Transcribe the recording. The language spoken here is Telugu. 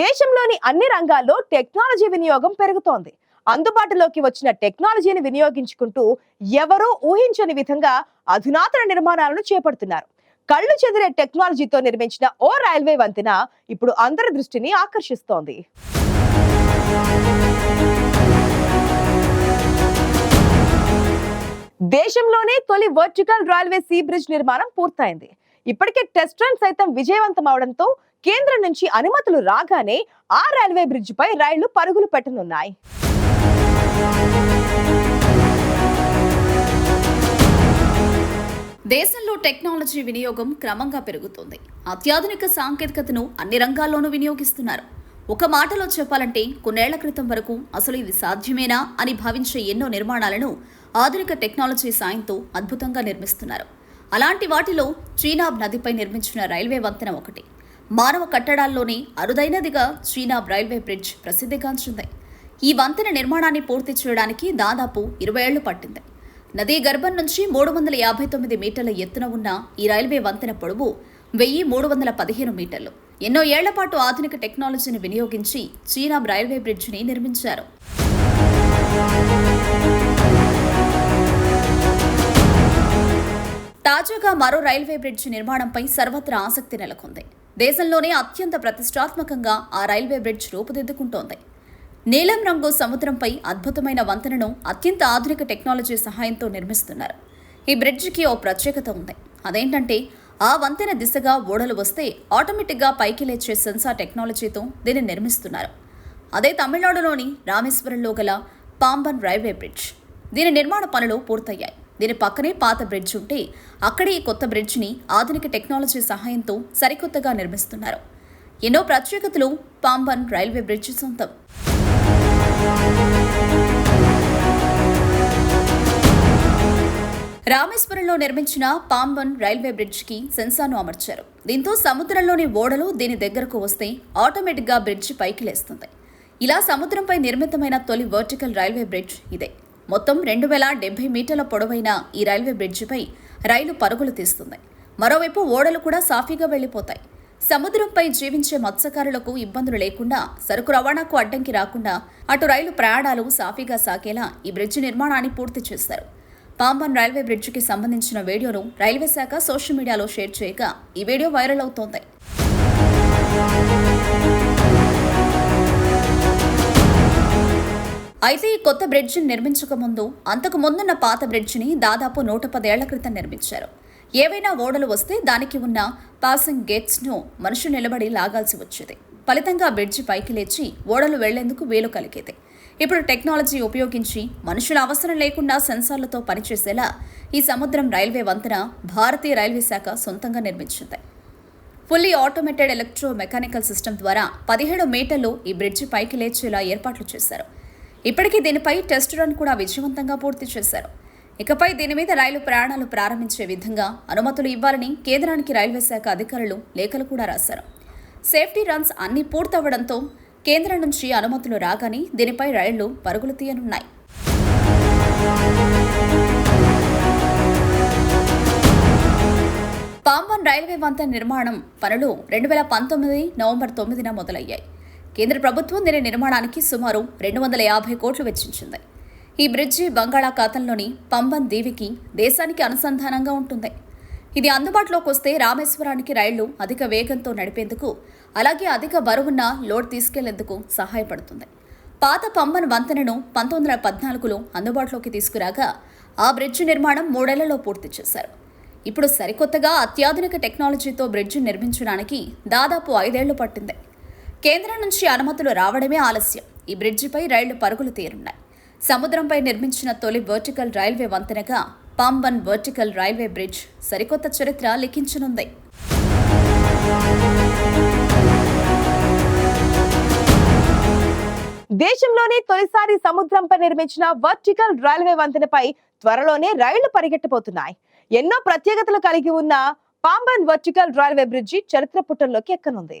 దేశంలోని అన్ని రంగాల్లో టెక్నాలజీ వినియోగం పెరుగుతోంది. అందుబాటులోకి వచ్చిన టెక్నాలజీని వినియోగించుకుంటూ ఎవరూ ఊహించని విధంగా అధునాతన నిర్మాణాలను చేపడుతున్నారు. కళ్ళు చెదిరే టెక్నాలజీతో నిర్మించిన ఓ రైల్వే వంతెన ఇప్పుడు అందరి దృష్టిని ఆకర్షిస్తోంది. దేశంలోనే తొలి వర్టికల్ రైల్వే సీ బ్రిడ్జ్ నిర్మాణం పూర్తయింది. ఇప్పటికే టెస్ట్ రన్ సైతం విజయవంతం అవడంతో కేంద్రం నుంచి అనుమతులు రాగానే ఆ రైల్వే బ్రిడ్జ్ పై రైళ్ళు పరుగులు పెట్టనున్నాయి. దేశంలో టెక్నాలజీ వినియోగం క్రమంగా పెరుగుతుంది. అత్యాధునిక సాంకేతికతను అన్ని రంగాల్లోనూ వినియోగిస్తున్నారు. ఒక మాటలో చెప్పాలంటే కొన్నేళ్ళ క్రితం వరకు అసలు ఇది సాధ్యమేనా అని భావించే ఎన్నో నిర్మాణాలను ఆధునిక టెక్నాలజీ సాయంతో అద్భుతంగా నిర్మిస్తున్నారు. అలాంటి వాటిలో చీనాబ్ నదిపై నిర్మించిన రైల్వే వంతెన ఒకటి. మానవ కట్టడాల్లోనే అరుదైనదిగా చీనాబ్ రైల్వే బ్రిడ్జ్ ప్రసిద్ధిగాంచింది. ఈ వంతెన నిర్మాణాన్ని పూర్తి చేయడానికి దాదాపు ఇరవై ఏళ్ళు పట్టింది. నదీ గర్భం నుంచి మూడు వందల యాభై తొమ్మిది మీటర్ల ఎత్తున ఉన్న ఈ రైల్వే వంతెన పొడవు వెయ్యి మూడు వందల పదిహేను మీటర్లు. ఎన్నో ఏళ్ళ పాటు ఆధునిక టెక్నాలజీని వినియోగించి చీనాబ్ రైల్వే బ్రిడ్జిని నిర్మించారు. తాజాగా మరో రైల్వే బ్రిడ్జ్ నిర్మాణంపై సర్వత్రా ఆసక్తి నెలకొంది. దేశంలోనే అత్యంత ప్రతిష్టాత్మకంగా ఆ రైల్వే బ్రిడ్జ్ రూపుదిద్దుకుంటోంది. నీలం రంగు సముద్రంపై అద్భుతమైన వంతెనను అత్యంత ఆధునిక టెక్నాలజీ సహాయంతో నిర్మిస్తున్నారు. ఈ బ్రిడ్జికి ఓ ప్రత్యేకత ఉంది. అదేంటంటే ఆ వంతెన దిశగా ఓడలు వస్తే ఆటోమేటిక్గా పైకి లేచే సెన్సార్ టెక్నాలజీతో దీన్ని నిర్మిస్తున్నారు. అదే తమిళనాడులోని రామేశ్వరంలో గల పాంబన్ రైల్వే బ్రిడ్జ్. దీని నిర్మాణ పనులు పూర్తయ్యాయి. దీని పక్కనే పాత బ్రిడ్జ్ ఉంటే అక్కడే ఈ కొత్త బ్రిడ్జ్ని ఆధునిక టెక్నాలజీ సహాయంతో సరికొత్తగా నిర్మిస్తున్నారు. ఎన్నో ప్రత్యేకతలు పాంబన్ రైల్వే బ్రిడ్జ్ సొంతం. రామేశ్వరంలో నిర్మించిన పాంబన్ రైల్వే బ్రిడ్జ్కి సెన్సార్ను అమర్చారు. దీంతో సముద్రంలోని ఓడలు దీని దగ్గరకు వస్తే ఆటోమేటిక్గా బ్రిడ్జ్ పైకి లేస్తుంది. ఇలా సముద్రంపై నిర్మితమైన తొలి వర్టికల్ రైల్వే బ్రిడ్జ్ ఇదే. మొత్తం రెండు వేల డెబ్బై మీటర్ల పొడవైన ఈ రైల్వే బ్రిడ్జిపై రైలు పరుగులు తీస్తుంది. మరోవైపు ఓడలు కూడా సాఫీగా వెళ్ళిపోతాయి సముద్రంపై జీవించే మత్స్యకారులకు ఇబ్బందులు లేకుండా సరుకు రవాణాకు అడ్డంకి రాకుండా అటు రైలు ప్రయాణాలు సాఫీగా సాగేలా ఈ బ్రిడ్జి నిర్మాణాన్ని పూర్తి చేశారు. పాంబన్ రైల్వే బ్రిడ్జికి సంబంధించిన వీడియోను రైల్వే శాఖ సోషల్ మీడియాలో షేర్ చేయగా ఈ వీడియో వైరల్ అవుతోంది. అయితే ఈ కొత్త బ్రిడ్జిని నిర్మించక ముందు అంతకు ముందున్న పాత బ్రిడ్జిని దాదాపు నూట పదేళ్ళ క్రితం నిర్మించారు. ఏవైనా ఓడలు వస్తే దానికి ఉన్న పాసింగ్ గేట్స్ను మనుషులు నిలబడి లాగాల్సి వచ్చేది. ఫలితంగా బ్రిడ్జి పైకి లేచి ఓడలు వెళ్ళేందుకు వీలు కలిగేది. ఇప్పుడు టెక్నాలజీ ఉపయోగించి మనుషుల అవసరం లేకుండా సెన్సార్లతో పనిచేసేలా ఈ సముద్రం రైల్వే వంతెన భారతీయ రైల్వే శాఖ సొంతంగా నిర్మించింది. Fully automated electro mechanical system ద్వారా పదిహేడు మీటర్లు ఈ బ్రిడ్జి పైకి లేచేలా ఏర్పాట్లు చేశారు. ఇప్పటికీ దీనిపై టెస్ట్ రన్ కూడా విజయవంతంగా పూర్తి చేశారు. ఇకపై దీని మీద రైలు ప్రయాణాలు ప్రారంభించే విధంగా అనుమతులు ఇవ్వాలని కేంద్రానికి రైల్వే శాఖ అధికారులు లేఖలు కూడా రాశారు. సేఫ్టీ రన్స్ అన్ని పూర్తవడంతో కేంద్రం నుంచి అనుమతులు రాగానే దీనిపై రైళ్ళు పరుగులు తీయనున్నాయి. పాంబన్ రైల్వే వంతెన నిర్మాణం పనులు రెండు వేల పంతొమ్మిది నవంబర్ తొమ్మిదిన మొదలయ్యాయి. కేంద్ర ప్రభుత్వం దీని నిర్మాణానికి సుమారు రెండు వందల యాభై కోట్లు వెచ్చించింది. ఈ బ్రిడ్జి బంగాళాఖాతంలోని పంబన్ దీవికి దేశానికి అనుసంధానంగా ఉంటుంది. ఇది అందుబాటులోకి వస్తే రామేశ్వరానికి రైళ్ళు అధిక వేగంతో నడిపేందుకు అలాగే అధిక బరువున్న లోడ్ తీసుకెళ్ళేందుకు సహాయపడుతుంది. పాత పంబన్ వంతెనను పంతొమ్మిది వందల పద్నాలుగులో అందుబాటులోకి తీసుకురాగా ఆ బ్రిడ్జి నిర్మాణం మూడేళ్ళలో పూర్తి చేశారు. ఇప్పుడు సరికొత్తగా అత్యాధునిక టెక్నాలజీతో బ్రిడ్జి నిర్మించడానికి దాదాపు ఐదేళ్ళు పట్టింది. కేంద్రం నుంచి అనుమతులు రావడమే ఆలస్యం. ఈ బ్రిడ్జిపై రైళ్ళు పరుగులు తీరున్నాయి. సముద్రంపై నిర్మించిన తొలి వర్టికల్ రైల్వే వంతెనగా పాంబన్ వర్టికల్ రైల్వే బ్రిడ్జ్ సరికొత్త చరిత్ర లిఖించనుంది. దేశంలోనే తొలిసారి సముద్రంపై నిర్మించిన వర్టికల్ రైల్వే వంతెనపై త్వరలోనే రైళ్ళు పరిగెట్టబోతున్నాయి. ఎన్నో ప్రత్యేకతలు కలిగి ఉన్న పాంబన్ వర్టికల్ రైల్వే బ్రిడ్జి చరిత్ర పుటల్లోకి ఎక్కనుంది.